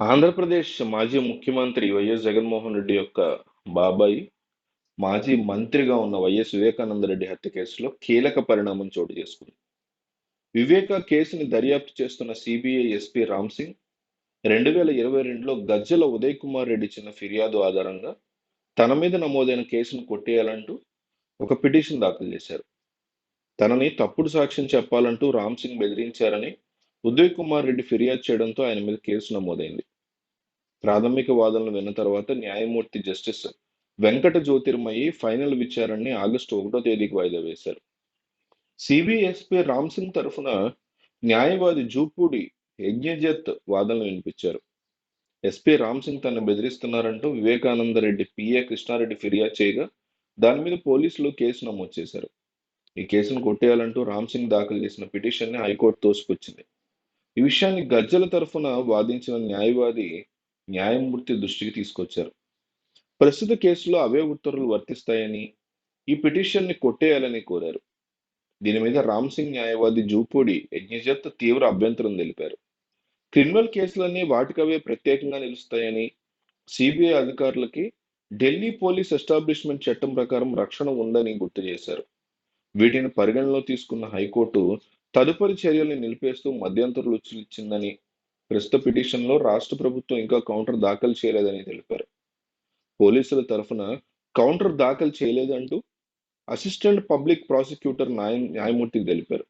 ఆంధ్రప్రదేశ్ మాజీ ముఖ్యమంత్రి వైఎస్ జగన్మోహన్ రెడ్డి యొక్క బాబాయ్ మాజీ మంత్రిగా ఉన్న వైఎస్ వివేకానంద రెడ్డి హత్య కేసులో కీలక పరిణామం చోటు చేసుకుంది. వివేక కేసుని దర్యాప్తు చేస్తున్న సిబిఐ ఎస్పీ రామ్ సింగ్ రెండు వేల ఇరవై రెండులో గజ్జల ఉదయ్ కుమార్ రెడ్డి ఇచ్చిన ఫిర్యాదు ఆధారంగా తన మీద నమోదైన కేసును కొట్టేయాలంటూ ఒక పిటిషన్ దాఖలు చేశారు. తనని తప్పుడు సాక్ష్యం చెప్పాలంటూ రామ్ సింగ్ బెదిరించారని ఉదయ్ కుమార్ రెడ్డి ఫిర్యాదు చేయడంతో ఆయన మీద కేసు నమోదైంది. ప్రాథమిక వాదనలు విన్న తర్వాత న్యాయమూర్తి జస్టిస్ వెంకట జ్యోతిర్మయి ఫైనల్ విచారణని ఆగస్టు ఒకటో తేదీకి వాయిదా వేశారు. సిబిఎస్పీ రామ్ సింగ్ తరఫున న్యాయవాది జూపూడి యజ్ఞజత్ వాదనలు వినిపించారు. ఎస్పీ రామ్ సింగ్ తనను బెదిరిస్తున్నారంటూ వివేకానంద రెడ్డి పిఏ కృష్ణారెడ్డి ఫిర్యాదు చేయగా దాని మీద పోలీసులు కేసు నమోదు చేశారు. ఈ కేసును కొట్టేయాలంటూ రామ్ సింగ్ దాఖలు చేసిన పిటిషన్ని హైకోర్టు తోసుకొచ్చింది. ఈ విషయాన్ని గజ్జల తరఫున వాదించిన న్యాయవాది న్యాయమూర్తి దృష్టికి తీసుకొచ్చారు. ప్రస్తుత కేసులో అవే ఉత్తర్వులు వర్తిస్తాయని ఈ పిటిషన్ని కొట్టేయాలని కోరారు. దీని మీద రామ్ సింగ్ న్యాయవాది జూపూడి యజ్ఞజత్ తీవ్ర అభ్యంతరం తెలిపారు. క్రిమినల్ కేసులన్నీ వాటికవే ప్రత్యేకంగా నిలుస్తాయని సిబిఐ అధికారులకి ఢిల్లీ పోలీస్ ఎస్టాబ్లిష్మెంట్ చట్టం ప్రకారం రక్షణ ఉందని గుర్తు చేశారు. వీటిని పరిగణలో తీసుకున్న హైకోర్టు తదుపరి చర్యల్ని నిలిపేస్తూ మధ్యంతరులు ఇచ్చిందని ప్రస్తుత పిటిషన్లో రాష్ట్ర ప్రభుత్వం ఇంకా కౌంటర్ దాఖలు చేయలేదని తెలిపారు. పోలీసుల తరఫున కౌంటర్ దాఖలు చేయలేదంటూ అసిస్టెంట్ పబ్లిక్ ప్రాసిక్యూటర్ న్యాయ న్యాయమూర్తికి తెలిపారు.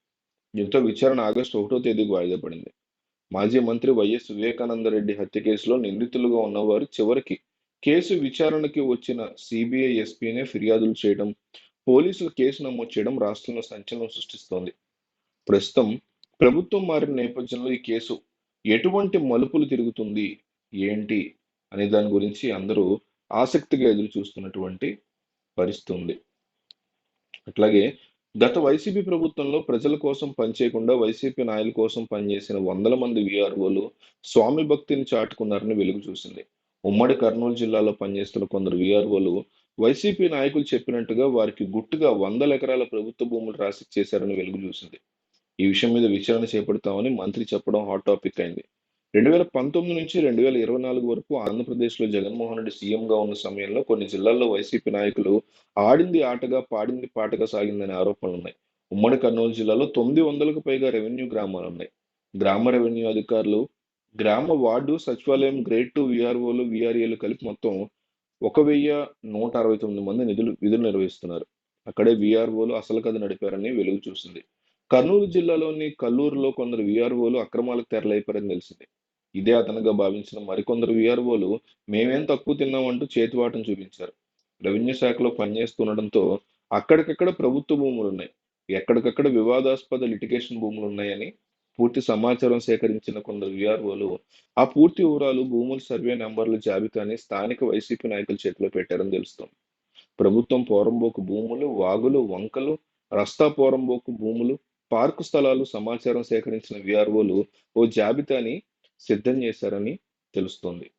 దీంతో విచారణ ఆగస్టు ఒకటో తేదీకి వాయిదా పడింది మాజీ మంత్రి వైఎస్ వివేకానంద రెడ్డి హత్య కేసులో నిందితులుగా ఉన్నవారు చివరికి కేసు విచారణకి వచ్చిన సిబిఐ ఎస్పీనే ఫిర్యాదులు చేయడం పోలీసులు కేసు నమోదు చేయడం రాష్ట్రంలో సంచలనం సృష్టిస్తోంది. ప్రస్తుతం ప్రభుత్వం మారిన నేపథ్యంలో ఈ కేసు ఎటువంటి మలుపులు తిరుగుతుంది ఏంటి అనే దాని గురించి అందరూ ఆసక్తిగా ఎదురు చూస్తున్నటువంటి పరిస్థితి ఉంది అట్లాగే గత వైసీపీ ప్రభుత్వంలో ప్రజల కోసం పనిచేయకుండా వైసీపీ నాయకుల కోసం పనిచేసిన వందల మంది విఆర్ఓలు స్వామి భక్తిని చాటుకున్నారని వెలుగు చూసింది. ఉమ్మడి కర్నూలు జిల్లాలో పనిచేస్తున్న కొందరు విఆర్ఓలు వైసీపీ నాయకులు చెప్పినట్టుగా వారికి గుట్టుగా వందల ఎకరాల ప్రభుత్వ భూములు రాసి చేశారని వెలుగు చూసింది. ఈ విషయం మీద విచారణ చేపడతామని మంత్రి చెప్పడం హాట్ టాపిక్ అయింది. రెండు వేల పంతొమ్మిది నుంచి రెండు వేల ఇరవై నాలుగు వరకు ఆంధ్రప్రదేశ్లో జగన్మోహన్ రెడ్డి సీఎంగా ఉన్న సమయంలో కొన్ని జిల్లాల్లో వైసీపీ నాయకులు ఆడింది ఆటగా పాడింది పాటగా సాగిందనే ఆరోపణలు ఉన్నాయి ఉమ్మడి కర్నూలు జిల్లాలో తొమ్మిది వందలకు పైగా రెవెన్యూ గ్రామాలు ఉన్నాయి. గ్రామ రెవెన్యూ అధికారులు గ్రామ వార్డు సచివాలయం గ్రేడ్ టూ విఆర్ఓలు విఆర్ఏలు కలిపి మొత్తం ఒక వెయ్యి నూట అరవై తొమ్మిది మంది నిధులు విధులు నిర్వహిస్తున్నారు. అక్కడే విఆర్ఓలు అసలు కథ నడిపారని వెలుగు చూసింది. కర్నూలు జిల్లాలోని కల్లూరులో కొందరు విఆర్ఓలు అక్రమాలకు తెరలైపోయారని తెలిసింది. ఇదే అతనుగా భావించిన మరికొందరు విఆర్ఓలు మేమేం తక్కువ తిన్నామంటూ చేతివాటం చూపించారు. రెవెన్యూ శాఖలో పనిచేస్తుండటంతో అక్కడికక్కడ ప్రభుత్వ భూములు ఉన్నాయి. ఎక్కడికక్కడ వివాదాస్పద లిటిగేషన్ భూములు ఉన్నాయని పూర్తి సమాచారం సేకరించిన కొందరు విఆర్ఓలు ఆ పూర్తి వివరాలు భూముల సర్వే నెంబర్ల జాబితాని స్థానిక వైసీపీ నాయకుల చేతిలో పెట్టారని తెలుస్తోంది. ప్రభుత్వం పోరంబోకు భూములు వాగులు వంకలు రస్తా పోరంబోకు భూములు పార్కు స్థలాలు సమాచారం సేకరించిన విఆర్ఓలు ఓ జాబితాని సిద్ధం చేశారని తెలుస్తోంది.